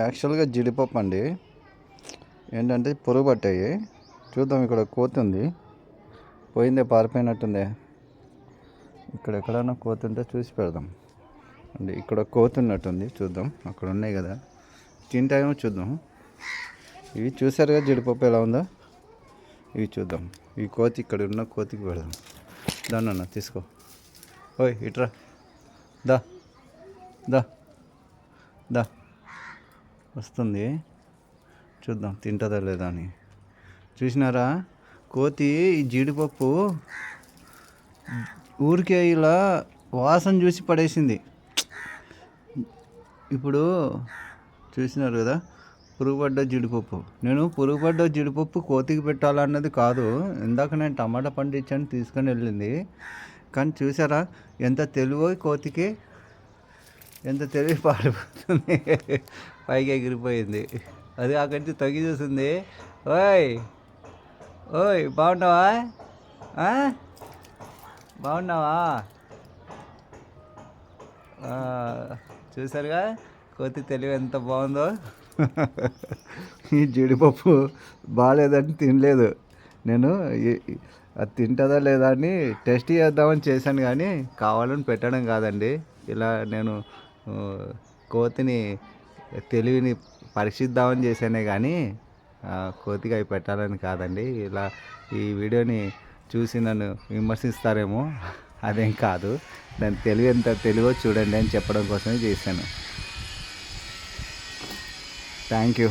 యాక్చువల్గా జీడిపప్పు అండి. ఏంటంటే పురుగు పట్టాయి. చూద్దాం ఇక్కడ కోతుంది. ఉంది పోయిందే పారిపోయినట్టుందే. ఇక్కడ ఎక్కడైనా కోతుంటే ఉంటే చూసి పెడదాం. అండి ఇక్కడ కోతున్నట్టుంది. చూద్దాం. అక్కడ ఉన్నాయి కదా. తింటాయేమో చూద్దాం. ఇవి చూసారుగా జీడిపప్పు ఎలా ఉందో? ఇవి చూద్దాం. ఈ కోతి ఇక్కడ ఉన్న కోతికి పెడదాం. దాన్న తీసుకో. ఓయ్ ఇట్రా. దా. దా. దా. వస్తుంది. చూద్దాం తింటుందా లేదా అని. చూసినారా? కోతి ఈ జీడిపప్పు ఊరికే ఇలా వాసన చూసి పడేసింది. ఇప్పుడు చూసినారు కదా పురుగుపడ్డ జీడిపప్పు. నేను పురుగుపడ్డ జీడిపప్పు కోతికి పెట్టాలన్నది కాదు ఇందాక నేను టమాటా పండించాను తీసుకొని వెళ్ళింది. కానీ చూసారా ఎంత తెలివో కోతికి ఎంత తెలివి పాడిపోతుంది పైకి ఎగిరిపోయింది. అది అక్కడి నుంచి తగ్గి చూసింది. ఓయ్ ఓయ్ బాగున్నావా? బాగున్నావా? చూసారుగా కోతి తెలివి ఎంత బాగుందో. ఈ జీడిపప్పు బాగాలేదని తినలేదు. నేను అది తింటుందా లేదా అని టెస్ట్ చేద్దామని చేశాను కానీ కావాలని పెట్టడం కాదండి. ఇలా నేను కోతిని తెలివిని పరీక్షిద్దామని చేశానే కానీ కోతికి అవి పెట్టాలని కాదండి. ఇలా ఈ వీడియోని చూసి నన్ను విమర్శిస్తారేమో అదేం కాదు. దాని తెలివి ఎంత తెలివో చూడండి అని చెప్పడం కోసమే చేశాను. Thank you.